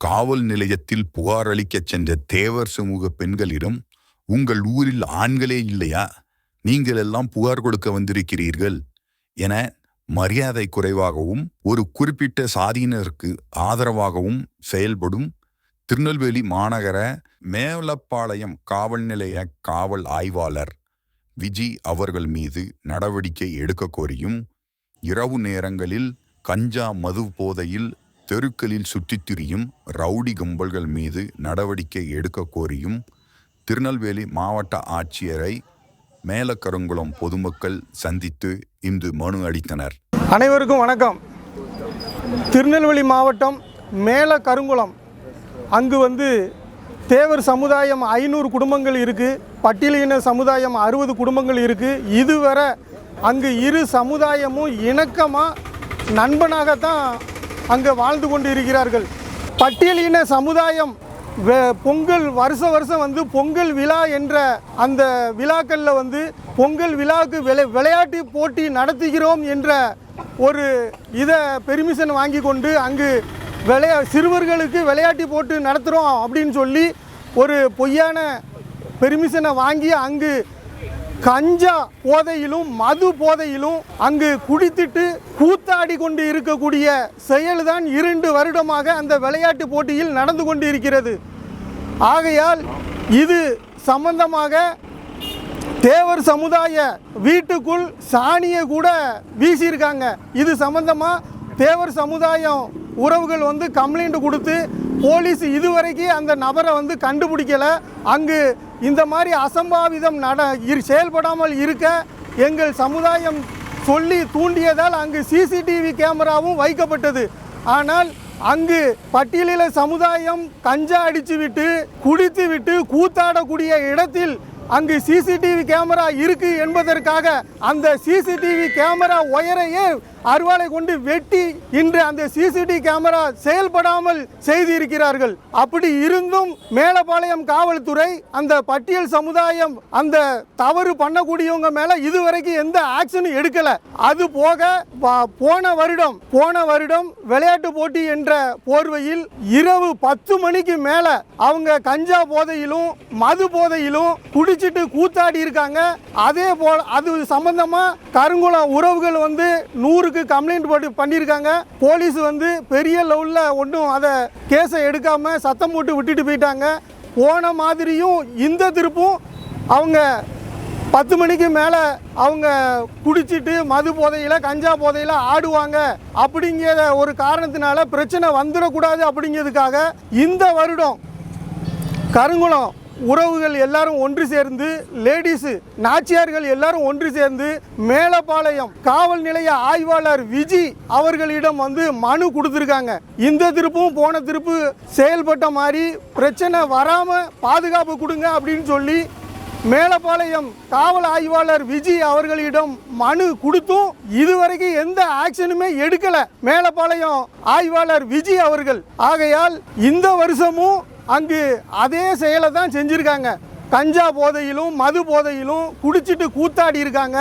காவல் நிலையத்தில் புகார் அளிக்கச் சென்ற தேவர் சமூக பெண்களிடம் உங்கள் ஊரில் ஆண்களே இல்லையா? நீங்கள் எல்லாம் புகார் கொடுக்க வந்திருக்கிறீர்கள் என மரியாதை குறைவாகவும் ஒரு குறிப்பிட்ட சாதியினருக்கு ஆதரவாகவும் செயல்படும் திருநெல்வேலி மாநகர மேலப்பாளையம் காவல் நிலைய காவல் ஆய்வாளர் விஜி அவர்கள் மீது நடவடிக்கை எடுக்க கோரியும் இரவு நேரங்களில் கஞ்சா மது போதையில் தெருக்களில் சுற்றித் திரியும் ரவுடி கும்பல்கள் மீது நடவடிக்கை எடுக்க கோரியும் திருநெல்வேலி மாவட்ட ஆட்சியரை மேலக்கருங்குளம் பொதுமக்கள் சந்தித்து இன்று மனு அளித்தனர். அனைவருக்கும் வணக்கம். திருநெல்வேலி மாவட்டம் மேல கருங்குளம் அங்கு வந்து தேவர் சமுதாயம் ஐநூறு குடும்பங்கள் இருக்குது பட்டியலின சமுதாயம் அறுபது குடும்பங்கள் இருக்குது இதுவரை அங்கு இரு சமுதாயமும் இணக்கமாக நண்பனாகத்தான் அங்கே வாழ்ந்து கொண்டு இருக்கிறார்கள் பட்டியலின சமுதாயம் பொங்கல் வருஷ வருஷம் வந்து பொங்கல் விழா என்ற அந்த விழாக்களில் வந்து பொங்கல் விழாவுக்கு விளை விளையாட்டு போட்டி நடத்துகிறோம் என்ற ஒரு இதை பெர்மிஷன் வாங்கி கொண்டு அங்கு விளையா சிறுவர்களுக்கு விளையாட்டு போட்டு நடத்துகிறோம் அப்படின்னு சொல்லி ஒரு பொய்யான பெர்மிஷனை வாங்கி அங்கு கஞ்சா போதையிலும் மது போதையிலும் அங்கு குடித்துட்டு கூத்தாடி கொண்டு இருக்கக்கூடிய செயல்தான் இரண்டு வருடமாக அந்த விளையாட்டு போட்டியில் நடந்து கொண்டு இருக்கிறது ஆகையால் இது சம்பந்தமாக தேவர் சமுதாய வீட்டுக்குள் சாணியை கூட வீசியிருக்காங்க. இது சம்பந்தமா தேவர் சமுதாயம் உறவுகள் வந்து கம்ப்ளைண்ட் கொடுத்து போலீஸ் இதுவரைக்கும் அந்த நபரை வந்து கண்டுபிடிக்கல. அங்கு இந்த மாதிரி அசம்பாவிதம் நட இரு செயல்படாமல் இருக்க எங்கள் சமுதாயம் சொல்லி தூண்டியதால் அங்கு சிசிடிவி கேமராவும் வைக்கப்பட்டது. ஆனால் அங்கு பட்டியலில சமுதாயம் கஞ்சா அடித்து விட்டு குடித்து விட்டு கூத்தாடக்கூடிய இடத்தில் அங்கு சிசிடிவி கேமரா இருக்கு என்பதற்காக அந்த சிசிடிவி கேமரா ஒயரையே அருவாளை கொண்டு வெட்டி இன்று அந்த சிசிடிவி கேமரா செயல்படாமல் செய்திருக்கிறார்கள். அப்படி இருந்தும் மேலப்பாளையம் காவல்துறை அந்த பட்டியல் சமுதாயம் அந்த தவறு பண்ணக்கூடியவங்க மேல இதுவரைக்கும் எந்த ஆக்ஷனும் எடுக்கல. அது போக ப- போன வருடம் போன வருடம் விளையாட்டு போட்டி என்ற போர்வையில் இரவு பத்து மணிக்கு மேல அவங்க கஞ்சா போதையிலும் மது போதையிலும் குடிச்சிட்டு கூத்தாடி இருக்காங்க. அதே போல் அது சம்பந்தமா கருங்குளம் உறவுகள் வந்து நூறுக்கு கம்ப்ளைண்ட் போட்டு பண்ணியிருக்காங்க. போலீஸ் வந்து பெரிய லெவலில் ஒன்றும் அதை கேஸை எடுக்காம சத்தம் போட்டு விட்டுட்டு போயிட்டாங்க. போன மாதிரியும் இந்த திருப்பும் அவங்க பத்து மணிக்கு மேலே அவங்க குடிச்சிட்டு மது போதையில் கஞ்சா போதையில் ஆடுவாங்க. அப்படிங்கிற ஒரு காரணத்தினால பிரச்சனை வந்துடக்கூடாது அப்படிங்கிறதுக்காக இந்த வருடம் கருங்குளம் உறவுகள் எல்லாரும் ஒன்று சேர்ந்து லேடிஸு நாச்சியார்கள் எல்லாரும் ஒன்று சேர்ந்து மேலப்பாளையம் காவல் நிலைய ஆய்வாளர் விஜி அவர்களிடம் வந்து மனு கொடுத்துருக்காங்க. இந்த திருப்பும் போன திருப்பு செயல்பட்ட மாதிரி பிரச்சனை வராம பாதுகாப்பு கொடுங்க அப்படின்னு சொல்லி மேலப்பாளையம் காவல் ஆய்வாளர் விஜி அவர்களிடம் மனு கொடுத்தும் இதுவரைக்கும் எந்த ஆக்ஷனுமே எடுக்கல. மேலப்பாளையம் ஆய்வாளர் விஜி அவர்கள். ஆகையால் இந்த வருஷமும் அங்கு அதே செயலை தான் செஞ்சுருக்காங்க. கஞ்சா போதையிலும் மது போதையிலும் குடிச்சிட்டு கூத்தாடி இருக்காங்க.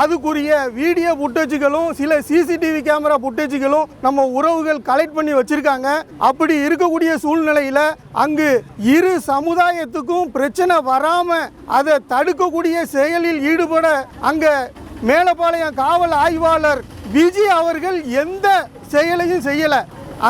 அதுக்குரிய வீடியோ புட்டேஜுகளும் சில சிசிடிவி கேமரா புட்டேஜுகளும் நம்ம உறவுகள் கலெக்ட் பண்ணி வச்சுருக்காங்க. அப்படி இருக்கக்கூடிய சூழ்நிலையில் அங்கு இரு சமுதாயத்துக்கும் பிரச்சனை வராமல் அதை தடுக்கக்கூடிய செயலில் ஈடுபட அங்கே மேலப்பாளையம் காவல் ஆய்வாளர் விஜி அவர்கள் எந்த செயலையும் செய்யலை.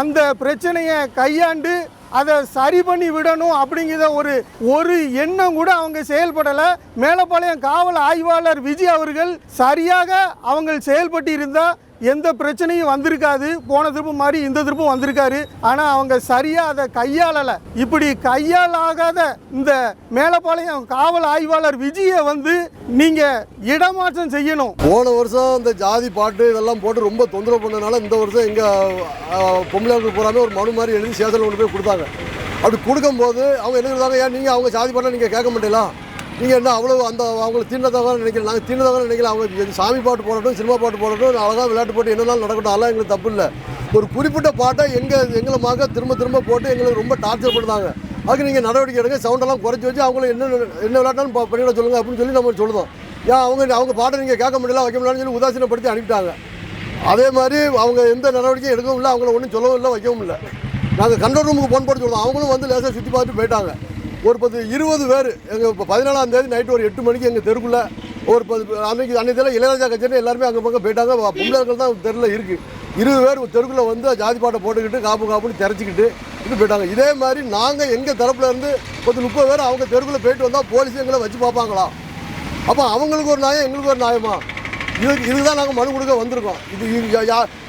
அந்த பிரச்சனையை கையாண்டு அதை சரி பண்ணி விடணும் அப்படிங்கிற ஒரு ஒரு எண்ணம் கூட அவங்க செயல்படலை. மேலப்பாளையம் காவல் ஆய்வாளர் விஜய் அவர்கள் சரியாக அவங்க செயல்பட்டு இருந்தால் எந்த பிரச்சனையும் வந்திருக்காது. போன திருப்பு மாதிரி இந்த திருப்பும் வந்திருக்காரு. ஆனால் அவங்க சரியாக அதை கையாளலை. இப்படி கையாளாகாத இந்த மேலப்பாளையம் காவல் ஆய்வாளர் விஜயை வந்து நீங்கள் இடமாற்றம் செய்யணும். போன வருஷம் இந்த ஜாதி பாட்டு இதெல்லாம் போட்டு ரொம்ப தொந்தரவு பண்ணனால இந்த வருஷம் எங்கள் பொம்பளை பூராமே ஒரு மனு மாதிரி எழுதி சேதல் கொண்டு போய் கொடுத்தாங்க. அப்படி கொடுக்கும்போது அவங்க என்ன சொல்றாங்க? ஏன் நீங்கள் அவங்க ஜாதி பாட்டை நீங்கள் கேட்க மாட்டீங்களா? நீங்கள் என்ன அவ்வளோ அந்த அவங்களை தீண்டதாக நினைக்கல. நாங்கள் தீண்டதாக நினைக்கல. அவங்க சாமி பாட்டு போடட்டும் சினிமா பாட்டு போடட்டும் அழகாக விளையாட்டு போட்டு என்னனாலும் நடக்கட்டும் அதெல்லாம் எங்களுக்கு தப்பு இல்லை. ஒரு குறிப்பிட்ட பாட்டை எங்கள் எங்களை மக திரும்ப திரும்ப போட்டு எங்களுக்கு ரொம்ப டார்ச்சர் பண்ணுறாங்க. அதுக்கு நீங்கள் நடவடிக்கை எடுங்க. சவுண்டெல்லாம் குறைச்சி வச்சு அவங்கள என்ன என்ன விளையாட்டாலும் பண்ணிட சொல்லுங்கள் அப்படின்னு சொல்லி நம்ம சொல்லுவோம் ஏன் அவங்க அவங்க பாட்டை நீங்கள் கேட்க முடியல வைக்க முடியலன்னு சொல்லி உதாசீனப்படுத்தி அனுப்பிட்டாங்க. அதே மாதிரி அவங்க எந்த நடவடிக்கையும் எடுக்கவும் இல்லை அவங்கள ஒன்றும் சொல்லவும் இல்லை வைக்கவும் இல்லை. நாங்கள் கண்ட்ரோல் ரூமுக்கு ஃபோன் போட்டு சொல்லுவோம் அவங்களும் வந்து லேசாக சுற்றி பார்த்துட்டு போயிட்டாங்க. ஒரு பத்து இருபது பேர். எங்கள் இப்போ பதினாலாம் தேதி நைட்டு ஒரு எட்டு மணிக்கு எங்கள் தெருக்குள்ளே ஒரு பத்து அன்னைக்கு அன்னைக்கு இளையராஜா கச்சேரி எல்லாருமே அங்கே பக்கம் போயிட்டாங்க. பொம்பளைகள் தான் தெருவில் இருக்குது இருபது பேர் தெருக்குள்ளே வந்து ஜாதி பாட்டை போட்டுக்கிட்டு காப்பு காப்புன்னு திறச்சிக்கிட்டு இது போயிட்டாங்க. இதே மாதிரி நாங்கள் எங்கள் தரப்புல இருந்து பத்து முப்பது பேர் அவங்க தெருக்குள்ளே போயிட்டு வந்தால் போலீஸ் எங்களை வச்சு பார்ப்பாங்களா? அப்போ அவங்களுக்கு ஒரு நியாயம் எங்களுக்கு ஒரு நியாயமா? இதுக்கு இதுக்கு தான் நாங்கள் மனு கொடுக்க வந்திருக்கோம். இது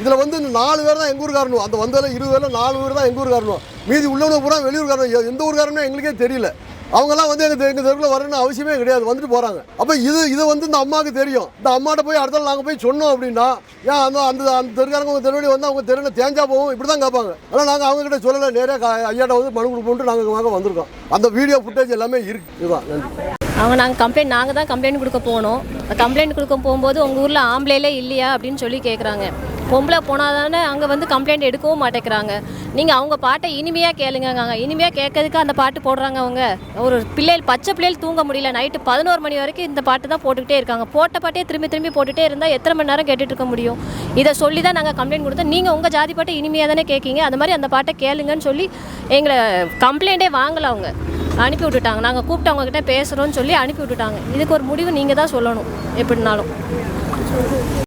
இதில் வந்து இந்த நாலு பேர் தான் எங்கள் ஊருக்காரணும் அந்த வந்ததில் இருபது பேரில் நாலு பேர் தான் எங்கள் ஊருக்காரணும் மீதி உள்ளவங்க பூரா வெளியூர்காரணும் எந்த ஊருக்காரனே எங்களுக்கே தெரியல. அவங்கெல்லாம் வந்து எங்கள் எங்கள் தெருவில் வரணும்னு அவசியமே கிடையாது. வந்துட்டு போகிறாங்க அப்போ இது இது வந்து இந்த அம்மாவுக்கு தெரியும். இந்த அம்மாட்ட போய் அடுத்த நாங்கள் போய் சொன்னோம் அப்படின்னா ஏன் அந்த அந்த அந்த தெருக்காரங்க உங்கள் தெருவடி வந்து அவங்க தெருவில் தேஞ்சா போவோம் இப்படி தான் கேட்பாங்க. ஆனால் நாங்கள் அவங்ககிட்ட சொல்லலை. நேராக ஐயாட்ட வந்து மனு கொடுப்போம்ட்டு நாங்கள் வந்திருக்கோம். அந்த வீடியோ ஃபுட்டேஜ் எல்லாமே இருக்குது இதுதான். நன்றி. அவங்க நாங்கள் கம்ப்ளைண்ட் நாங்கள் தான் கம்ப்ளைண்ட் கொடுக்க போனோம். கம்ப்ளைண்ட் கொடுக்க போகும்போது உங்கள் ஊரில் ஆம்பளையிலே இல்லையா அப்படின்னு சொல்லி கேட்குறாங்க பொம்பளை போனால் தானே அங்கே வந்து கம்ப்ளைண்ட் எடுக்கவும் மாட்டேங்கிறாங்க. நீங்கள் அவங்க பாட்டை இனிமையாக கேளுங்கங்காங்க இனிமையாக கேட்கறதுக்கு அந்த பாட்டு போடுறாங்க அவங்க. ஒரு பிள்ளைகள் பச்சை பிள்ளைகள் தூங்க முடியல. நைட்டு பதினோரு மணி வரைக்கும் இந்த பாட்டு தான் போட்டுக்கிட்டே இருக்காங்க. போட்ட பாட்டே திரும்பி திரும்பி போட்டுகிட்டே இருந்தால் எத்தனை மணி நேரம் கேட்டுட்டு இருக்க முடியும்? இதை சொல்லி தான் நாங்கள் கம்ப்ளைண்ட் கொடுத்தோம். நீங்கள் உங்கள் ஜாதி பாட்டை இனிமையாக தானே கேட்கீங்க. அந்த மாதிரி அந்த பாட்டை கேளுங்கன்னு சொல்லி எங்களை கம்ப்ளைண்ட்டே வாங்கலை அவங்க. அனுப்பி விட்டுட்டாங்க நாங்கள் கூப்பிட்டு அவங்க பேசுகிறோன்னு சொல்லி அனுப்பி விட்டுட்டாங்க இதுக்கு ஒரு முடிவு நீங்கள் தான் சொல்லணும். எப்படினாலும்.